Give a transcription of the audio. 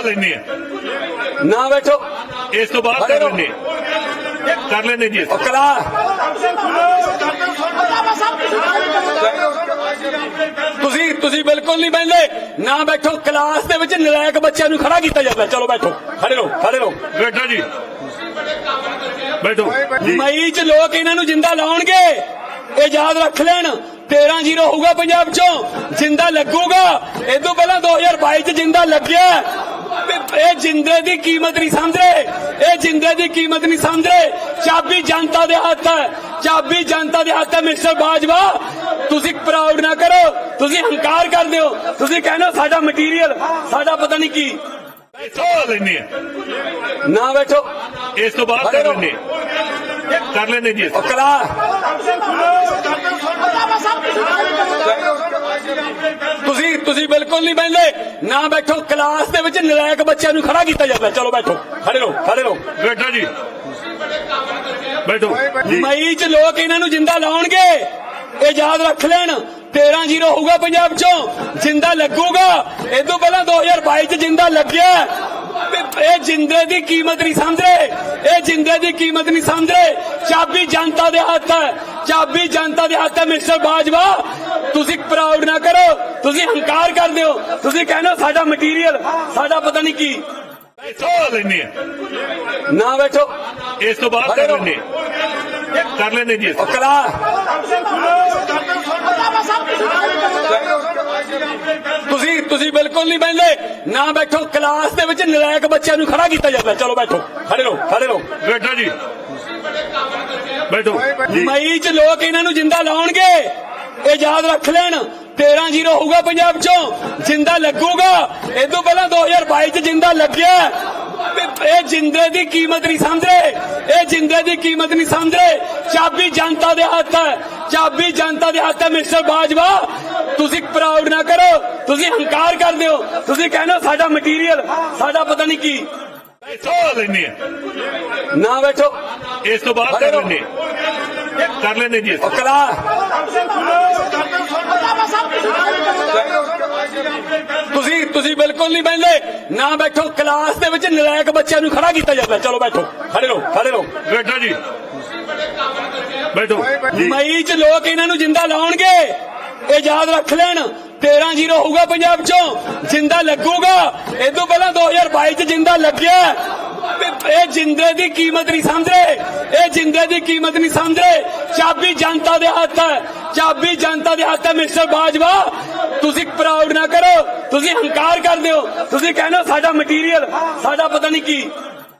ਲੈਣੇ ਆ। ਨਾ ਬੈਠੋ। ਇਸ ਤੋਂ ਬਾਅਦ ਕਰ ਲੈਣੇ ਕਰ ਲੈਣੇ ਜੀ। ਕਲਾ ਤੁਸੀਂ ਤੁਸੀਂ ਬਿਲਕੁਲ ਨਹੀਂ ਬੈਠਦੇ ਨਾ ਬੈਠੋ। ਕਲਾਸ ਦੇ ਵਿੱਚ ਨਲਾਇਕ ਬੱਚਿਆਂ ਨੂੰ ਖੜਾ ਕੀਤਾ ਜਾਂਦਾ। ਚਲੋ ਬੈਠੋ। ਖੜੇ ਰਹੋ ਖੜੇ ਰਹੋ। ਬੈਠੋ ਜੀ। ਬੈਠੋ। ਮਈ ਚ ਲੋਕ ਇਹਨਾਂ ਨੂੰ ਜਿੰਦਾ ਲਾਉਣਗੇ। ਇਹ ਯਾਦ ਰੱਖ ਲੈਣ। 13 ਜ਼ੀਰੋ ਹੋਊਗਾ ਪੰਜਾਬ ਚੋਂ। ਜਿੰਦਾ ਲੱਗੂਗਾ। ਇਹ ਤੋਂ ਪਹਿਲਾਂ 2022 ਚ ਜਿੰਦਾ ਲੱਗਿਆ। ਇਹ ਜਿੰਦੇ ਦੀ ਕੀਮਤ ਨਹੀਂ ਸਮਝ ਰਹੇ ਇਹ ਜਿੰਦੇ ਦੀ ਕੀਮਤ ਨਹੀਂ ਸਮਝ ਰਹੇ ਚਾਬੀ ਜਨਤਾ ਦੇ ਹੱਥ ਹੈ। ਚਾਬੀ ਜਨਤਾ ਦੇ ਹੱਥ ਹੈ ਮਿਸਟਰ ਬਾਜਵਾ। ਤੁਸੀਂ ਪ੍ਰਾਊਡ ਨਾ ਕਰੋ। ਤੁਸੀਂ ਹੰਕਾਰ ਕਰਦੇ ਹੋ। ਤੁਸੀਂ ਕਹਿੰਦੇ ਸਾਡਾ ਮਟੀਰੀਅਲ ਸਾਡਾ ਪਤਾ ਨਹੀਂ ਕੀ। ਬੈਠੋ ਲੈਣੇ ਨਾ ਬੈਠੋ। ਇਸ ਤੋਂ ਬਾਅਦ ਕਰ ਲੈਣੇ ਕਰ ਲੈਣੇ ਜੀ ਤੁਸੀਂ ਤੁਸੀਂ ਬਿਲਕੁਲ ਨਹੀਂ ਬੈਠਦੇ ਨਾ ਬੈਠੋ ਕਲਾਸ ਦੇ ਵਿੱਚ ਨਲਾਇਕ ਬੱਚਿਆਂ ਨੂੰ ਖੜਾ ਕੀਤਾ ਜਾਂਦਾ। ਚਲੋ ਬੈਠੋ ਖੜੇ ਰਹੋ ਖੜੇ ਰਹੋ। ਬੈਠੋ ਜੀ। ਬੈਠੋ। ਮਈ ਚ ਲੋਕ ਇਹਨਾਂ ਨੂੰ ਜਿੰਦਾ ਲਾਉਣਗੇ ਇਹ ਯਾਦ ਰੱਖ ਲੈਣ। 13 ਜ਼ੀਰੋ ਹੋਊਗਾ ਪੰਜਾਬ ਚੋਂ ਜਿੰਦਾ ਲੱਗੂਗਾ। ਇਹ ਤੋਂ ਪਹਿਲਾਂ 2022 ਚ ਜਿੰਦਾ ਲੱਗਿਆ। ਇਹ ਜਿੰਦੇ ਦੀ ਕੀਮਤ ਨਹੀਂ ਸਮਝ ਰਹੇ ਇਹ ਜਿੰਦੇ ਦੀ ਕੀਮਤ ਨਹੀਂ ਸਮਝ ਰਹੇ ਚਾਬੀ ਜਨਤਾ ਦੇ ਹੱਥ ਹੈ। ਚਾਬੀ ਜਨਤਾ ਦੇ ਹੱਥ ਹੈ ਮਿਸਟਰ ਬਾਜਵਾ। ਤੁਸੀਂ ਪ੍ਰਾਊਡ ਨਾ ਕਰੋ। ਤੁਸੀਂ ਹੰਕਾਰ ਕਰਦੇ ਹੋ। ਤੁਸੀਂ ਕਹਿੰਦੇ ਹੋ ਸਾਡਾ ਮਟੀਰੀਅਲ ਸਾਡਾ ਪਤਾ ਨਹੀਂ ਕੀ। ਬੈਠੋ ਲੈਣੇ ਨਾ ਬੈਠੋ। ਇਸ ਤੋਂ ਬਾਅਦ ਕਰ ਲੈਣੇ ਕਰ ਲੈਣੇ ਜੀ। ਕਲਾ ਤੁਸੀਂ ਤੁਸੀਂ ਬਿਲਕੁਲ ਨਹੀਂ ਬੈਠਦੇ ਨਾ ਬੈਠੋ ਕਲਾਸ ਦੇ ਵਿੱਚ ਨਲਾਇਕ ਬੱਚਿਆਂ ਨੂੰ ਖੜਾ ਕੀਤਾ ਜਾਂਦਾ। ਚਲੋ ਬੈਠੋ ਖੜੇ ਰਹੋ ਖੜੇ ਰਹੋ। ਬੈਠੋ ਜੀ ਬੈਠੋ। ਮਈ ਚ ਲੋਕ ਇਹਨਾਂ ਨੂੰ ਜਿੰਦਾ ਲਾਉਣਗੇ ਇਹ ਯਾਦ ਰੱਖ ਲੈਣ। 13 ਜ਼ੀਰੋ ਹੋਊਗਾ ਪੰਜਾਬ ਚੋਂ ਜਿੰਦਾ ਲੱਗੂਗਾ। ਇਹ ਤੋਂ ਪਹਿਲਾਂ 2022 ਚ ਜਿੰਦਾ ਲੱਗਿਆ। ਇਹ ਜਿੰਦੇ ਦੀ ਕੀਮਤ ਨਹੀਂ ਸਮਝ ਰਹੇ ਇਹ ਜਿੰਦੇ ਦੀ ਕੀਮਤ ਨਹੀਂ ਸਮਝ ਰਹੇ ਚਾਬੀ ਜਨਤਾ ਦੇ ਹੱਥ ਹੈ। ਚਾਬੀ ਜਨਤਾ ਦੇ ਹੱਥ ਹੈ ਮਿਸਟਰ ਬਾਜਵਾ। ਤੁਸੀਂ ਪ੍ਰਾਊਡ ਨਾ ਕਰੋ। ਤੁਸੀਂ ਹੰਕਾਰ ਕਰਦੇ ਹੋ। ਤੁਸੀਂ ਕਹਿੰਦੇ ਸਾਡਾ ਮਟੀਰੀਅਲ ਸਾਡਾ ਪਤਾ ਨਹੀਂ ਕੀ। ਬੈਠੋ ਲੈਣੇ ਨਾ ਬੈਠੋ। ਇਸ ਤੋਂ ਬਾਅਦ ਕਰ ਲੈਣੇ ਕਰ ਲੈਣੇ ਜੀ। ਕਲਾ ਤੁਸੀਂ ਤੁਸੀਂ ਬਿਲਕੁਲ ਨਹੀਂ ਬੈਠਦੇ ਨਾ ਬੈਠੋ ਕਲਾਸ ਦੇ ਵਿੱਚ ਨਲਾਇਕ ਬੱਚਿਆਂ ਨੂੰ ਖੜਾ ਕੀਤਾ ਜਾਂਦਾ। ਚਲੋ ਬੈਠੋ ਖੜੇ ਰਹੋ ਖੜੇ ਰਹੋ। ਬੈਠੋ ਜੀ। ਬੈਠੋ। ਮਈ ਚ ਲੋਕ ਇਹਨਾਂ ਨੂੰ ਜਿੰਦਾ ਲਾਉਣਗੇ। ਇਹ ਯਾਦ ਰੱਖ ਲੈਣ। 13 ਜ਼ੀਰੋ ਹੋਊਗਾ ਪੰਜਾਬ ਚੋਂ। ਜਿੰਦਾ ਲੱਗੂਗਾ। ਇਹ ਤੋਂ ਪਹਿਲਾਂ 2022 ਚ ਜਿੰਦਾ ਲੱਗਿਆ। ਇਹ ਜਿੰਦੇ ਦੀ ਕੀਮਤ ਨਹੀਂ ਸਮਝ ਇਹ ਜਿੰਦੇ ਦੀ ਕੀਮਤ ਨਹੀਂ ਸਮਝ ਚਾਬੀ ਜਨਤਾ ਦੇ ਹੱਥ ਹੈ। ਚਾਬੀ ਜਨਤਾ ਦੇ ਹੱਥ ਹੈ, ਮਿਸਟਰ ਬਾਜਵਾ। ਤੁਸੀਂ ਪ੍ਰਾਊਡ ਨਾ ਕਰੋ। ਤੁਸੀਂ ਹੰਕਾਰ ਕਰਦੇ ਹੋ। ਤੁਸੀਂ ਕਹਿੰਦੇ ਸਾਡਾ ਮਟੀਰੀਅਲ ਸਾਡਾ ਪਤਾ ਨਹੀਂ ਕੀ।